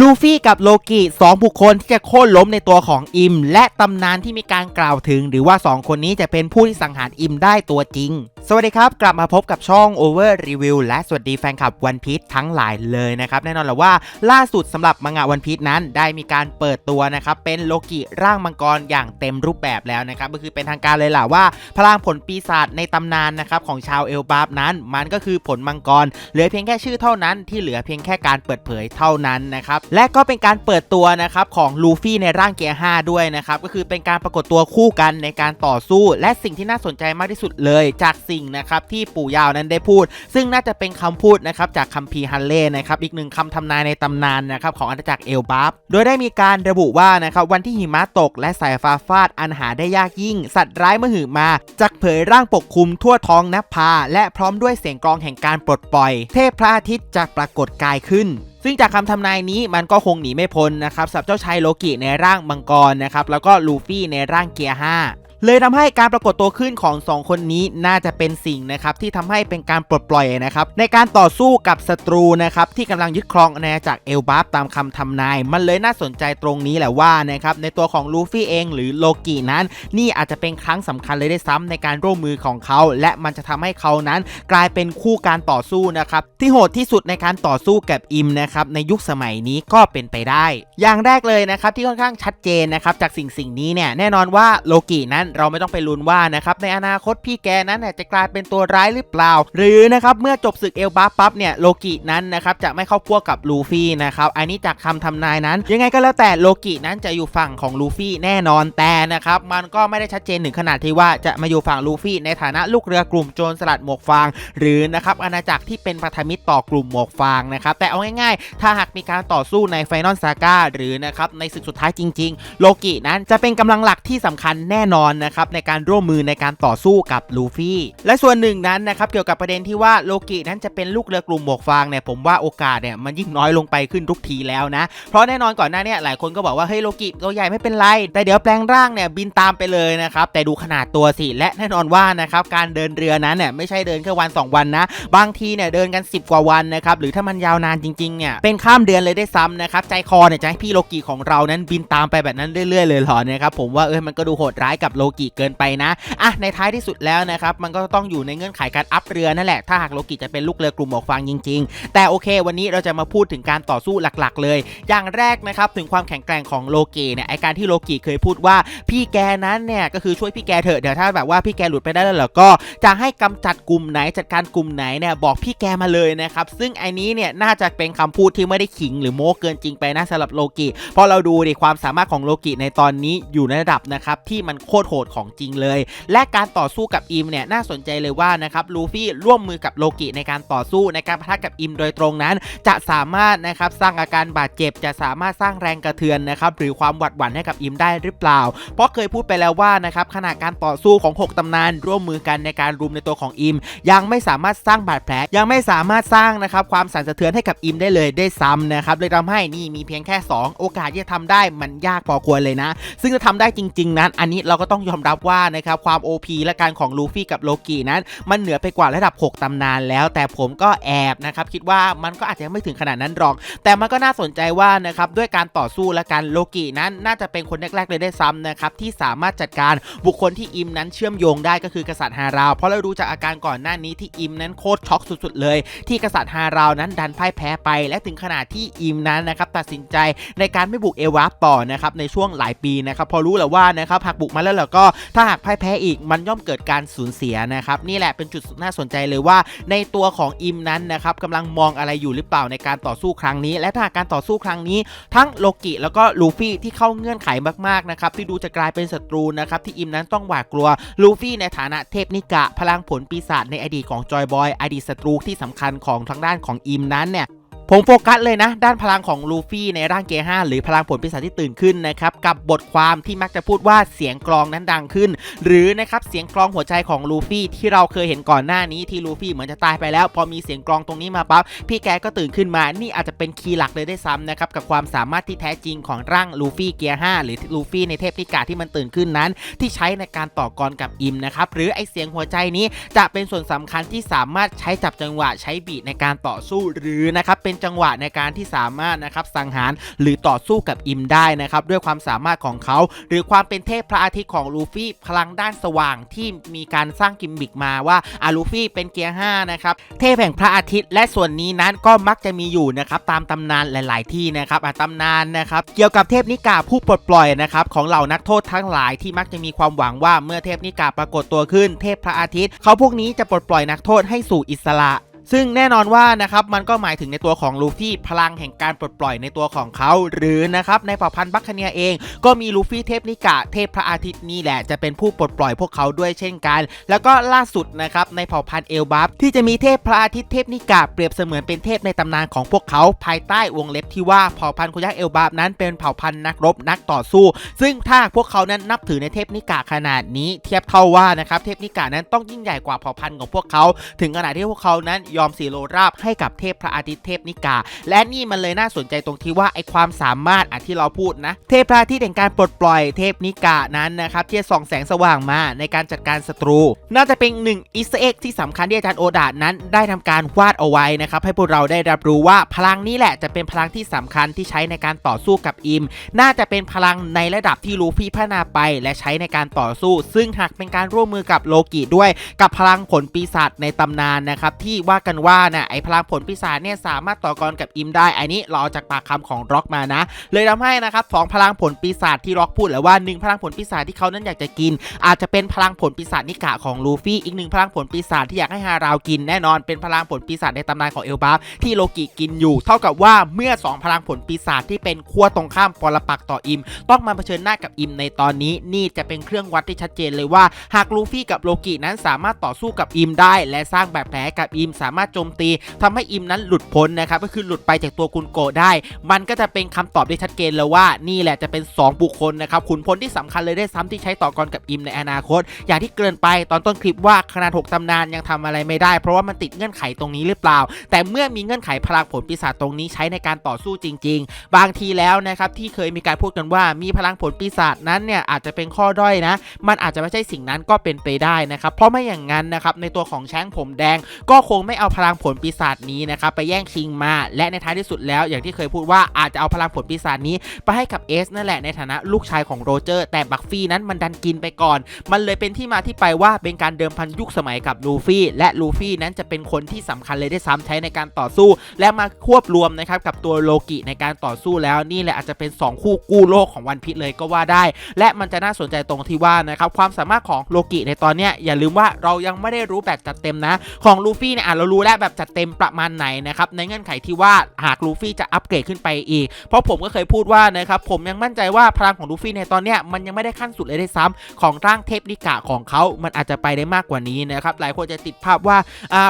ลูฟี่กับโลกิสองบุคคลที่จะโค่นล้มในตัวของอิม และตำนานที่มีการกล่าวถึง หรือว่า 2 คนนี้จะเป็นผู้ที่สังหารอิมได้ตัวจริง สวัสดีครับ กลับมาพบกับช่อง Over Review และสวัสดีแฟนคลับวันพี e ทั้งหลายเลยนะครับ แน่นอนแหละว่าล่าสุดสำหรับมังงะวันพี e นั้น ได้มีการเปิดตัวนะครับ เป็นโลกิร่างมังกรอย่างเต็มรูปแบบแล้วนะครับ ก็คือเป็นทางการเลยล่ะว่า พลังผลปีศาจในตำนานนะครับของชาวเอลบาฟนั้น มันก็คือผลมังกร เหลือเพียงแค่ชื่อเท่านั้นที่เหลือเพียงแค่การเปิดเผยเท่านั้นนะครับ และก็เป็นการเปิดตัวนะครับของลูฟี่ในร่างเกียร์5ด้วยนะครับก็คือเป็นการปรากฏตัวคู่กันในการต่อสู้ และสิ่งที่น่าสนใจมากที่สุดเลยจากสิงนะครับที่ปู่ยาวนั้นได้พูด ซึ่งน่าจะเป็นคำพูดนะครับจากคัมภีร์ฮันเล่นะครับอีกหนึ่งคำทำนายในตำนานนะครับของอาณาจักรเอลบัฟโดยได้มีการระบุว่านะครับวันที่หิมะตกและสายฟ้าฟาดอันหาได้ยากยิ่ง สัตว์ร้ายมหึมาจักเผยร่างปกคลุมทั่วท้องนภา และพร้อมด้วยเสียงกลองแห่งการปลดปล่อย เทพพระอาทิตย์จะปรากฏกายขึ้นซึ่งจากคำทำนายนี้มันก็คงหนีไม่พ้นนะครับสับเจ้าชายโลกิในร่างมังกรนะครับแล้วก็ลูฟี่ในร่างเกียร์5 เลยทำให้การปรากฏตัวขึ้นของ 2 คนนี้น่าจะเป็นสิ่งนะครับที่ทำให้เป็นการปลดปล่อยนะครับในการต่อสู้กับศัตรูนะครับที่กำลังยึดครองอาณาจักรเอลบัฟตามคำทำนาย มันเลยน่าสนใจตรงนี้แหละว่านะครับในตัวของลูฟี่เองหรือโลกินั้น นี่อาจจะเป็นครั้งสำคัญเลยได้ซ้ำในการร่วมมือของเขา และมันจะทำให้เขานั้นกลายเป็นคู่การต่อสู้นะครับที่โหดที่สุดในการต่อสู้กับอิมนะครับในยุคสมัยนี้ก็เป็นไปได้ อย่างแรกเลยนะครับที่ค่อนข้างชัดเจนนะครับจากสิ่งสิ่งนี้เนี่ยแน่นอนว่าโลกินั้นเราไม่ต้องไปลุ้นว่านะครับในอนาคตพี่แกนั้นจะกลายเป็นตัวร้ายหรือเปล่า หรือนะครับเมื่อจบศึกเอลบัฟปั๊บเนี่ยโลกินั้นนะครับจะไม่เข้าพวกกับลูฟี่นะครับอันนี้จากคำทำนายนั้น ยังไงก็แล้วแต่โลกินั้นจะอยู่ฝั่งของลูฟี่แน่นอนแต่นะครับมันก็ไม่ได้ชัดเจนถึงขนาดที่ว่าจะมาอยู่ฝั่งลูฟี่ในฐานะลูกเรือกลุ่มโจรสลัดหมวกฟาง หรือนะครับอาณาจักรที่เป็นพันธมิตรต่อกลุ่มหมวกฟางนะครับแต่เอาง่ายๆ ถ้าหากมีการต่อสู้ในไฟนอลซาก้าหรือนะครับในศึกสุดท้ายจริง ๆ โลกินั้นจะเป็นกำลังหลักที่สำคัญแน่นอนนะครับในการร่วมมือในการต่อสู้กับลูฟี่และส่วนหนึ่งนั้นนะครับเกี่ยวกับประเด็นที่ว่าโลกินั้นจะเป็นลูกเรือกลุ่มหมวกฟางเนี่ยผมว่าโอกาสเนี่ยมันยิ่งน้อยลงไปขึ้นทุกทีแล้วนะ เพราะแน่นอนก่อนหน้าเนี่ยหลายคนก็บอกว่าเฮ้ยโลกิตัวใหญ่ไม่เป็นไร แต่เดี๋ยวแปลงร่างเนี่ยบินตามไปเลยนะครับแต่ดูขนาดตัวสิและแน่นอนว่านะครับการเดินเรือนั้นเนี่ยไม่ใช่เดินแค่วัน 2 วันนะ บางทีเนี่ยเดินกัน 10 กว่าวันนะครับหรือถ้ามันยาวนานจริงๆเนี่ยเป็นข้ามเดือนเลยได้ซ้ำนะครับใจคอเนี่ยจะให้พี่โลกิของเรานั้นบินตามไปแบบนั้นเรื่อยๆเลยหรอนะครับผมว่าเออมันก็ดูโหดร้ายกับโลกิเกินไปนะอะในท้ายที่สุดแล้วนะครับมันก็ต้องอยู่ในเงื่อนไขการอัพเรือนั่นแหละถ้าหากโลกิจะเป็นลูกเรือกลุ่มหมวกฟางจริง ๆ แต่โอเค วันนี้เราจะมาพูดถึงการต่อสู้หลักๆ เลย อย่างแรกนะครับถึงความแข็งแกร่งของโลกิเนี่ยไอการที่โลกิเคยพูดว่าพี่แกนั้นเนี่ยก็คือช่วยพี่แกเถอะเดี๋ยวถ้าแบบว่าพี่แกหลุดไปได้แล้วก็จะให้กำจัดกลุ่มไหนจัดการกลุ่มไหนเนี่ยบอกพี่แกมาเลยนะครับซึ่งไอนี้เนี่ยน่าจะเป็นคำพูดที่ไม่ได้ขิงหรือโม้เกินจริงไปนะสำหรับโลกิเพราะเราดูดิความสามารถของโลกิในตอนนี้อยู่ในระดับนะครับที่มันโคตรโหดของจริงเลย และการต่อสู้กับอิมเนี่ยน่าสนใจเลยว่านะครับลูฟี่ร่วมมือกับโลกิในการต่อสู้ในการปะทะกับอิมโดยตรงนั้น จะสามารถนะครับสร้างอาการบาดเจ็บ จะสามารถสร้างแรงกระเทือนนะครับหรือความหวัดหวั่นให้กับอิมได้หรือเปล่า เพราะเคยพูดไปแล้วว่านะครับขณะการต่อสู้ของ 6ตำนานร่วมมือกันในการรุมในตัวของอิม ยังไม่สามารถสร้างบาดแผลยังไม่สามารถสร้างนะครับความสั่นสะเทือนให้กับอิมได้เลยได้ซ้ำนะครับเลยทำให้นี่มีเพียงแค่ 2 โอกาสที่จะทำได้มันยากพอควรเลยนะ ซึ่งจะทำได้จริง ๆ นั้น อันนี้เราก็ต้องยอมรับว่านะครับความ OP และการของลูฟี่กับโลกินั้น มันเหนือไปกว่าระดับ 6ตำนานแล้ว แต่ผมก็แอบนะครับคิดว่ามันก็อาจจะไม่ถึงขนาดนั้นหรอก แต่มันก็น่าสนใจว่านะครับด้วยการต่อสู้และการโลกินั้น น่าจะเป็นคนแรกๆเลยได้ซ้ำนะครับที่สามารถจัดการบุคคลที่อิมนั้นเชื่อมโยงได้ก็คือกษัตริย์ฮาราว เพราะเราดูจากอาการก่อนหน้านี้ที่อิมนั้นโคตรช็อกสุดๆเลย ที่กษัตริย์ฮาราวนั้นดันพ่ายแพ้ไป และถึงขนาดที่อิมนั้นนะครับตัดสินใจในการไม่บุกเอวาต่อนะครับในช่วงหลายปีนะครับพอรู้แล้วว่านะครับหากบุกมาแล้วแล้วก็ถ้าหากพ่ายแพ้อีกมันย่อมเกิดการสูญเสียนะครับนี่แหละเป็นจุดน่าสนใจเลยว่า ในตัวของอิมนั้นนะครับกำลังมองอะไรอยู่หรือเปล่าในการต่อสู้ครั้งนี้ และถ้าการต่อสู้ครั้งนี้ ทั้งโลกิแล้วก็ลูฟี่ที่เข้าเงื่อนไขมากๆนะครับที่ดูจะกลายเป็นศัตรูนะครับที่อิมนั้นต้องหวาดกลัวลูฟี่ในฐานะเทพนิกะ พลังผลปีศาจในอดีตของจอยบอยอดีตศัตรูที่สำคัญของทางด้านของอิมนั้นเนี่ย ผมโฟกัสเลยนะ ด้านพลังของลูฟี่ในร่างเกียร์5หรือพลังผลปีศาจที่ตื่นขึ้นนะครับ กับบทความที่มักจะพูดว่าเสียงกลองนั้นดังขึ้น หรือนะครับเสียงกลองหัวใจของลูฟี่ที่เราเคยเห็นก่อนหน้านี้ที่ลูฟี่เหมือนจะตายไปแล้ว พอมีเสียงกลองตรงนี้มาปั๊บพี่แกก็ตื่นขึ้นมา นี่อาจจะเป็นคีย์หลักเลยได้ซ้ำนะครับกับความสามารถที่แท้จริงของร่างลูฟี่เกียร์5หรือลูฟี่ในเทพนิกาที่มันตื่นขึ้นนั้น ที่ใช้ในการต่อกรกับอิมนะครับหรือไอเสียงหัวใจนี้จะเป็นส่วนสำคัญที่สามารถใช้จับจังหวะใช้บีในการต่อสู้หรือนะครับเป็นจังหวะในการที่สามารถนะครับสังหารหรือต่อสู้กับอิมได้นะครับด้วยความสามารถของเขา หรือความเป็นเทพพระอาทิตย์ของลูฟี่พลังด้านสว่างที่มีการสร้างกิมมิกมาว่าอาลูฟี่เป็นเกียร์5นะครับเทพแห่งพระอาทิตย์และส่วนนี้นั้นก็มักจะมีอยู่นะครับตามตำนานหลาย ๆ ที่นะครับอะตำนานนะครับเกี่ยวกับเทพนิกาผู้ปลดปล่อยนะครับของเหล่านักโทษทั้งหลายที่มักจะมีความหวังว่าเมื่อเทพนิกาปรากฏตัวขึ้น เทพพระอาทิตย์ เขาพวกนี้จะปลดปล่อยนักโทษให้สู่อิสระ ซึ่งแน่นอนว่านะครับมันก็หมายถึงในตัวของลูฟี่พลังแห่งการปลดปล่อยในตัวของเขา หรือนะครับในเผ่าพันธุ์บัคคเนียเอง ก็มีลูฟี่เทพนิกะเทพพระอาทิตย์นี่แหละจะเป็นผู้ปลดปล่อยพวกเขาด้วยเช่นกัน แล้วก็ล่าสุดนะครับในเผ่าพันธุ์เอลบัฟที่จะมีเทพพระอาทิตย์เทพนิกะเปรียบเสมือนเป็นเทพในตำนานของพวกเขาภายใต้วงเล็บที่ว่าเผ่าพันธุ์คุยักษ์เอลบัฟนั้นเป็นเผ่าพันธุ์นักรบนักต่อสู้ ซึ่งถ้าพวกเขานั้นนับถือในเทพนิกะขนาดนี้ เทียบเท่าว่านะครับเทพนิกะนั้นต้องยิ่งใหญ่กว่าเผ่าพันธุ์ของพวกเขา ถึงขนาดที่พวกเขานั้นยอมสีโลราบให้กับเทพพระอาทิตย์เทพนิกา และนี่มันเลยน่าสนใจตรงที่ว่าไอความสามารถอะที่เราพูดนะ เทพพระอาทิตย์แห่งการปลดปล่อยเทพนิกานั้นนะครับที่ส่องแสงสว่างมาในการจัดการศัตรู น่าจะเป็นหนึ่งอิสเอ็กที่สำคัญที่อาจารย์โอดานั้น ได้ทำการวาดเอาไว้นะครับให้พวกเราได้รับรู้ว่าพลังนี้แหละจะเป็นพลังที่สำคัญที่ใช้ในการต่อสู้กับอิม น่าจะเป็นพลังในระดับที่ลูฟี่พัฒนาไป และใช้ในการต่อสู้ ซึ่งหากเป็นการร่วมมือกับโลกิด้วย กับพลังผลปีศาจในตำนานนะครับที่ว่ากันว่านะ่ะไอพลังผลปีศาจเนี่ยสามารถต่อกรกับอิมได้ อันนี้เราเอาจากปากคำของร็อกมานะ เลยทำให้นะครับสองพลังผลปีศาจที่ร็อกพูดแล้วว่าหนึ่งพลังผลปีศาจที่เขานั้นอยากจะกิน อาจจะเป็นพลังผลปีศาจนิกะของลูฟี่อีกหนึ่งพลังผลปีศาจที่อยากให้ฮาราวกินแน่นอนเป็นพลังผลปีศาจในตำนานของเอลบาฟที่โลกิกินอยู่ เท่ากับว่าเมื่อสองพลังผลปีศาจที่เป็นขั้วตรงข้ามปรปักต่ออิม ต้องมาเผชิญหน้ากับอิมในตอนนี้นี่จะเป็นเครื่องวัดที่ชัดเจนเลยว่า หากลูฟี่กับโลกินั้นสามารถต่อสู้กับอิมได้ และสร้างแบบแผลกับอิมสามารถโจมตีทำให้อิมนั้นหลุดพ้นนะครับก็คือหลุดไปจากตัวคุณโกได้ มันก็จะเป็นคำตอบได้ชัดเจนเลยว่านี่แหละจะเป็น 2 บุคคลนะครับขุนพลที่สำคัญเลยได้ซ้ำที่ใช้ต่อกรกับอิมในอนาคต อย่างที่เกินไปตอนต้นคลิปว่าขนาด6ตำนานยังทำอะไรไม่ได้ เพราะว่ามันติดเงื่อนไขตรงนี้หรือเปล่า แต่เมื่อมีเงื่อนไขพลังผลปีศาจตรงนี้ใช้ในการต่อสู้จริง ๆ บางทีแล้วนะครับที่เคยมีการพูดกันว่ามีพลังผลปีศาจนั้นเนี่ยอาจจะเป็นข้อด้อยนะ มันอาจจะไม่ใช่สิ่งนั้นก็เป็นไปได้นะครับเพราะไม่อย่างนั้นนะครับในตัวของช้งผมแดงก็คงไม่เอาาพลังผลปีศาจนี้นะครับไปแย่งชิงมา และในท้ายที่สุดแล้ว อย่างที่เคยพูดว่าอาจจะเอาพลังผลปีศาจนี้ไปให้กับเอสนั่นแหละในฐานะลูกชายของโรเจอร์ แต่บักฟี่นั้นมันดันกินไปก่อน มันเลยเป็นที่มาที่ไปว่าเป็นการเดิมพันยุคสมัยกับลูฟี่ และลูฟี่นั้นจะเป็นคนที่สำคัญเลยได้ซ้ำใช้ในการต่อสู้ และมาควบรวมนะครับกับตัวโลกิในการต่อสู้แล้วนี่แหละอาจจะเป็น 2 คู่กู้โลกของวันพิษเลยก็ว่าได้ และมันจะน่าสนใจตรงที่ว่านะครับความสามารถของโลกิในตอนเนี้ยอย่าลืมว่าเรายังไม่ได้รู้แบบจัดเต็มนะ ของลูฟี่เนี่ยอะเรารู้แล้วแบบจัดเต็มประมาณไหนนะครับในเงื่อนไขที่ว่าหากลูฟี่จะอัปเกรดขึ้นไปอีก เพราะผมก็เคยพูดว่านะครับผมยังมั่นใจว่าพลังของลูฟี่ในตอนเนี้ยมันยังไม่ได้ขั้นสุดเลยด้วยซ้ำของร่างเทพนิกะของเขา มันอาจจะไปได้มากกว่านี้นะครับหลายคนจะติดภาพว่า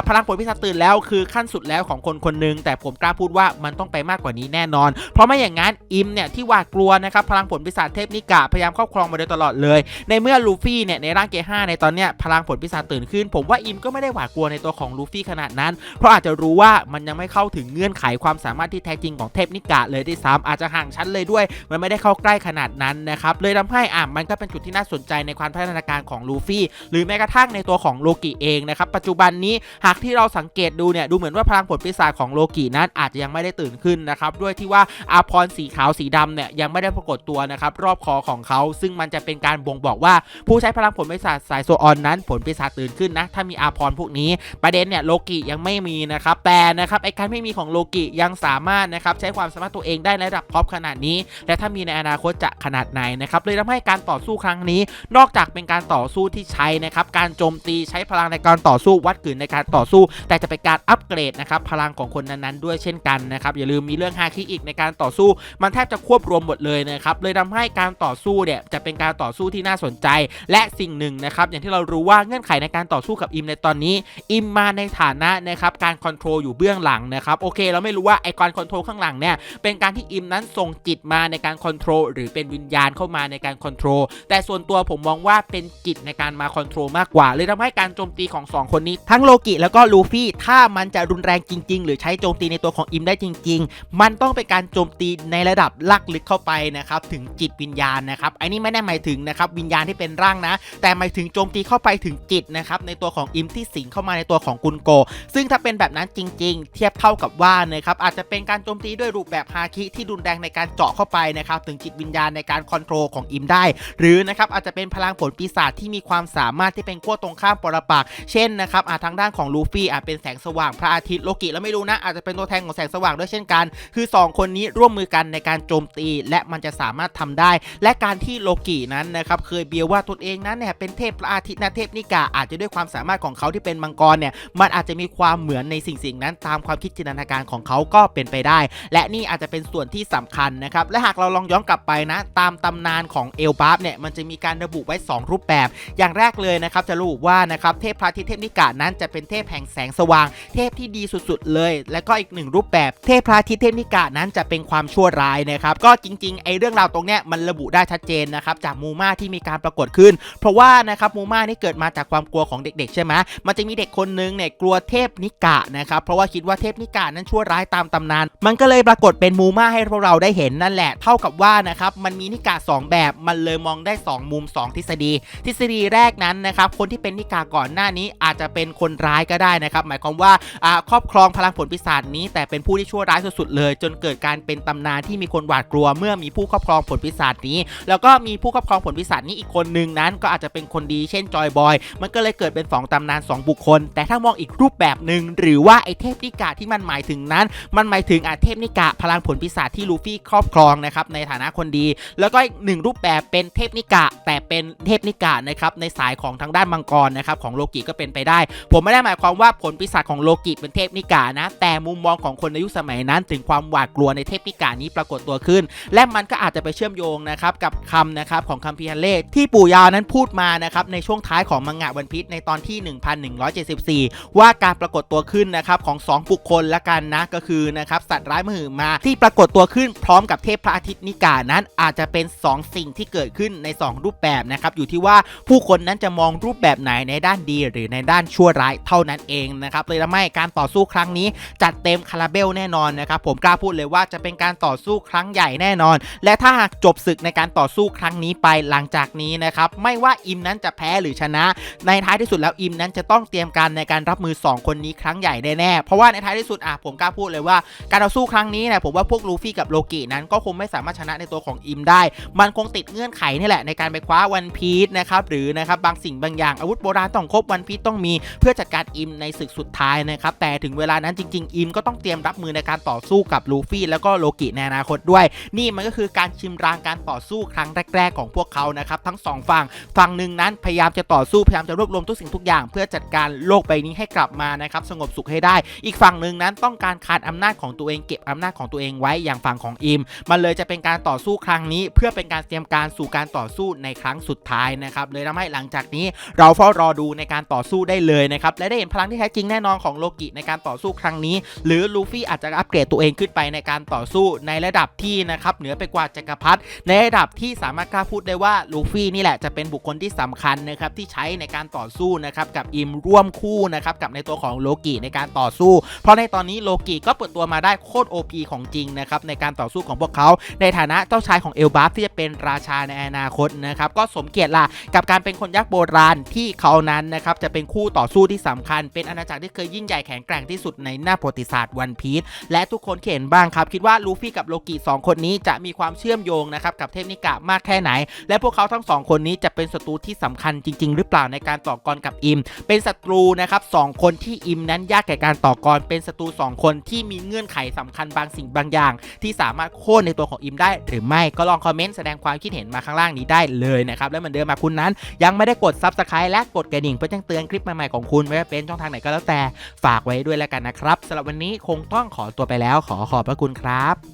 พลังผลพิศาตื่นแล้วคือขั้นสุดแล้วของคนคนหนึ่งแต่ผมกล้าพูดว่ามันต้องไปมากกว่านี้แน่นอน เพราะไม่อย่างนั้นอิมเนี่ยที่หวาดกลัวนะครับพลังผลปีศาเทพนิกะพยายามครอบครองมาโดยตลอดเลย ในเมื่อลูฟี่เนี่ยในร่างเกห้าในตอนเนี้ยพลังผลปีศาตื่นขึ้น ผมว่าอิมก็ไม่ได้หวาดกลัวในตัวของลูฟี่ขนาดนั้น เพราะอาจจะรู้ว่ามันยังไม่เข้าถึงเงื่อนไขความสามารถที่แท้จริงของเทพนิกะเลยด้วยซ้ำอาจจะห่างชั้นเลยด้วย มันไม่ได้เข้าใกล้ขนาดนั้นนะครับเลยทำให้อะมันก็เป็นจุดที่น่าสนใจในความพัฒนาการของลูฟี่ หรือแม้กระทั่งในตัวของโลกิเองนะครับปัจจุบันนี้หากที่เราสังเกตดูเนี่ยดูเหมือนว่าพลังผลปีศาจของโลกินั้นอาจจะยังไม่ได้ตื่นขึ้นนะครับด้วยที่ว่าอาพรสีขาวสีดำเนี่ยยังไม่ได้ปรากฏตัวนะครับรอบคอของเขา ซึ่งมันจะเป็นการบ่งบอกว่าผู้ใช้พลังผลปีศาจสายโซออนนั้นผลปีศาจตื่นขึ้นนะถ้ามีอาพรพวกนี้ประเด็นเนี่ยโลกิยังไม่มีนะครับแต่นะครับไอการไม่มีของโลกิยังสามารถนะครับใช้ความสามารถตัวเองได้ในระดับท็อปขนาดนี้ และถ้ามีในอนาคตจะขนาดไหนนะครับเลยทำให้การต่อสู้ครั้งนี้ นอกจากเป็นการต่อสู้ที่ใช้นะครับการโจมตีใช้พลังในการต่อสู้วัดกึ่นในการต่อสู้ แต่จะเป็นการอัปเกรดนะครับพลังของคนนั้นๆด้วยเช่นกันนะครับอย่าลืมมีเรื่องฮาคิอีกในการต่อสู้ มันแทบจะควบรวมหมดเลยนะครับเลยทำให้การต่อสู้เนี่ยจะเป็นการต่อสู้ที่น่าสนใจ และสิ่งหนึ่งนะครับอย่างที่เรารู้ว่าเงื่อนไขในการต่อสู้กับอิมในตอนนี้ อิมมาในฐานะนะครับการคอนโทรลอยู่เบื้องหลังนะครับโอเคเราไม่รู้ว่าไอการคอนโทรลข้างหลังเนี่ยเป็นการที่อิมนั้นส่งจิตมาในการคอนโทรลหรือเป็นวิญญาณเข้ามาในการคอนโทรลแต่ส่วนตัวผมมองว่าเป็นจิตในการมาคอนโทรลมากกว่า เลยทำให้การโจมตีของ 2 คนนี้ ทั้งโลกิแล้วก็ลูฟี่ถ้ามันจะรุนแรงจริง ๆ หรือใช้โจมตีในตัวของอิมได้จริง ๆ มันต้องเป็นการโจมตีในระดับลักลึกเข้าไปนะครับถึงจิตวิญญาณนะครับไอ้นี่ไม่ได้หมายถึงนะครับวิญญาณที่เป็นร่างนะ แต่หมายถึงโจมตีเข้าไปถึงจิตนะครับในตัวของอิมที่สิงเข้ามาในตัวของกุนโกซึ่งถ้าเป็นแบบนั้นจริง ๆ เทียบเท่ากับว่านะครับอาจจะเป็นการโจมตีด้วยรูปแบบฮาคิที่รุนแรงในการเจาะเข้าไปนะครับถึงจิตวิญญาณในการคอนโทรลของอิมได้ หรือนะครับอาจจะเป็นพลังผลปีศาจที่มีความสามารถที่เป็นขั้วตรงข้ามปรปักเช่นนะครับอาจทางด้านของลูฟี่อาจเป็นแสงสว่างพระอาทิตย์โลกิแล้วไม่รู้นะอาจจะเป็นตัวแทนของแสงสว่างด้วยเช่นกัน คือ 2 คนนี้ร่วมมือกันในการโจมตี และมันจะสามารถทำได้ และการที่โลกินั้นนะครับเคยเบียวว่าตนเองนั้นเนี่ยเป็นเทพพระอาทิตย์นะเทพนิกาอาจจะด้วยความสามารถของเขาที่เป็นมังกรเนี่ยมันอาจจะมีความเหมือนในสิ่งสิ่งนั้นตามความคิดจินตนาการของเขาก็เป็นไปได้ และนี่อาจจะเป็นส่วนที่สำคัญนะครับ และหากเราลองย้อนกลับไปนะ ตามตำนานของเอลบาฟเนี่ยมันจะมีการระบุไว้ 2 รูปแบบ อย่างแรกเลยนะครับจะระบุว่านะครับเทพพระทิเทพนิกานั้นจะเป็นเทพแห่งแสงสว่าง เทพที่ดีสุดๆเลย และก็อีกหนึ่งรูปแบบ เทพพระทิเทพนิกานั้นจะเป็นความชั่วร้ายนะครับก็จริงๆไอ้เรื่องราวตรงเนี้ยมันระบุได้ชัดเจนนะครับจากมูมาที่มีการปรากฏขึ้น เพราะว่านะครับมูมานี่เกิดมาจากความกลัวของเด็กๆ ใช่ไหมมันจะมีเด็กคนนึงเนี่ยกลัวเทพนิกะนะครับ เพราะว่าคิดว่าเทพนิกะนั้นชั่วร้ายตามตำนาน มันก็เลยปรากฏเป็นมูมาให้พวกเราได้เห็นนั่นแหละ เท่ากับว่านะครับ มันมีนิกะสองแบบ มันเลยมองได้สองมุมสองทฤษฎี ทฤษฎีแรกนั้นนะครับ คนที่เป็นนิกาก่อนหน้านี้อาจจะเป็นคนร้ายก็ได้นะครับ หมายความว่าอ่าครอบครองพลังผลปีศาจนี้ แต่เป็นผู้ที่ชั่วร้ายสุดๆเลย จนเกิดการเป็นตำนานที่มีคนหวาดกลัว เมื่อมีผู้ครอบครองผลปีศาจนี้ แล้วก็มีผู้ครอบครองผลปีศาจนี้อีกคนนึงนั้น ก็อาจจะเป็นคนดี เช่นจอยบอย มันก็เลยเกิดเป็น 2ตำนาน 2 บุคคล แต่ถ้ามองอีกรูปแบบหนึ่งหรือว่าไอเทพนิกาที่มันหมายถึงนั้น มันหมายถึงอาเทพนิกาพลังผลปีศาจที่ลูฟี่ครอบครองนะครับในฐานะคนดี แล้วก็อีกหนึ่งรูปแบบเป็นเทพนิกะแต่เป็นเทพนิกะนะครับในสายของทางด้านมังกรนะครับของโลกิก็เป็นไปได้ ผมไม่ได้หมายความว่าผลปีศาจของโลกิเป็นเทพนิกะนะแต่มุมมองของคนในยุคสมัยนั้น ถึงความหวาดกลัวในเทพนิกะนี้ปรากฏตัวขึ้น และมันก็อาจจะไปเชื่อมโยงนะครับกับคำนะครับของคัมภีร์ฮันเล่ที่ปู่ยาวนั้นพูดมานะครับในช่วงท้ายของมังงะวันพีชในตอนที่ 1174 ว่าการปรากฏตัวขึ้นนะครับของสองบุคคลละกันนะก็คือนะครับสัตว์ร้ายมหึมาที่ปรากฏตัวขึ้นพร้อมกับเทพพระอาทิตย์นิกานั้นอาจจะเป็น 2 สิ่งที่เกิดขึ้นใน 2 รูปแบบนะครับอยู่ที่ว่าผู้คนนั้นจะมองรูปแบบไหนในด้านดี หรือในด้านชั่วร้ายเท่านั้นเองนะครับเลยทำให้การต่อสู้ครั้งนี้จัดเต็มคาราเบลแน่นอนนะครับผมกล้าพูดเลยว่าจะเป็นการต่อสู้ครั้งใหญ่แน่นอน และถ้าหากจบศึกในการต่อสู้ครั้งนี้ไปหลังจากนี้นะครับไม่ว่าอิมนั้นจะแพ้หรือชนะ ในท้ายที่สุดแล้วอิมนั้นจะต้องเตรียมการในการรับมือ 2คนนี้ครั้งใหญ่แน่ๆเพราะว่าในท้ายที่สุดอะผมกล้าพูดเลยว่าการต่อสู้ครั้งนี้เนี่ยผมว่าพวกลูฟี่กับโลกินั้นก็คงไม่สามารถชนะในตัวของอิมได้ มันคงติดเงื่อนไขนี่แหละในการไปคว้าวันพีชนะครับหรือนะครับบางสิ่งบางอย่างอาวุธโบราณต้องครบวันพีชต้องมี เพื่อจัดการอิมในศึกสุดท้ายนะครับแต่ถึงเวลานั้นจริง ๆ อิมก็ต้องเตรียมรับมือในการต่อสู้กับลูฟี่แล้วก็โลกิในอนาคตด้วย นี่มันก็คือการชิมรางการต่อสู้ครั้งแรก ๆ ของพวกเขานะครับทั้งสองฝั่งฝั่งหนึ่งนั้นพยายามจะต่อสู้พยายามจะรวบรวมทุกสิ่งทุกอย่าง เพื่อจัดการโลกใบนี้ให้กลับมานะครับสงบสุขให้ได้ อีกฝั่งหนึ่งนั้นต้องการคานอำนาจของตัวเองเก็บอำนาจของตัวเองไว้อย่างฝั่งของอิม มันเลยจะเป็นการต่อสู้ครั้งนี้ เพื่อเป็นการเตรียมการสู่การต่อสู้ในครั้งสุดท้ายนะครับเลยทำให้หลังจากนี้เราเฝ้ารอดูในการต่อสู้ได้เลยนะครับและได้เห็นพลังที่แท้จริงแน่นอนของโลกิในการต่อสู้ครั้งนี้ หรือลูฟี่อาจจะอัปเกรดตัวเองขึ้นไปในการต่อสู้ในระดับที่นะครับเหนือไปกว่าจักรพรรดิในระดับที่สามารถกล้าพูดได้ว่าลูฟี่นี่แหละจะเป็นบุคคลที่สำคัญนะครับที่ใช้ในการต่อสู้นะครับกับอิมร่วมคู่นะครับกับในตัวของโลกิในการต่อสู้ เพราะในตอนนี้โลกิก็เปิดตัวมาได้โคตร OP ของจริงนะครับในการต่อสู้ของพวกเขาในฐานะเจ้าชายของเอลบัฟที่จะเป็นราชาในอนาคตนะครับก็สมเกียรติละกับการเป็นคนยักษ์โบราณที่เขานั้นนะครับจะเป็นคู่ต่อสู้ที่สำคัญ เป็นอาณาจักรที่เคยยิ่งใหญ่แข็งแกร่งที่สุดในหน้าประวัติศาสตร์วันพีชและทุกคนเห็นบ้างครับคิดว่าลูฟี่กับโลกิสองคนนี้จะมีความเชื่อมโยงนะครับกับเทพนิกะมากแค่ไหน และพวกเขาทั้งสองคนนี้จะเป็นศัตรูที่สำคัญจริง ๆ หรือเปล่าในการต่อกรกับอิม เป็นศัตรูนะครับสองคนที่อิมนั้นยากแก่การต่อกรเป็นศัตรูสองคนที่มีเงื่อนไขสำคัญบางสิ่งบางอย่าง ที่สามารถโค่นในตัวของอิมได้ หรือไม่ก็ลองคอมเมนต์แสดงความคิดเห็นมาข้างล่างนี้ได้เลยนะครับและเหมือนเดิมมาคุณนั้น ยังไม่ได้กด Subscribe และกดกระดิ่งเพื่อแจ้งเตือนคลิปใหม่ๆของคุณไม่ว่าเป็นช่องทางไหนก็แล้วแต่ฝากไว้ด้วยแล้วกันนะครับสำหรับวันนี้คงต้องขอตัวไปแล้วขอขอบพระคุณครับ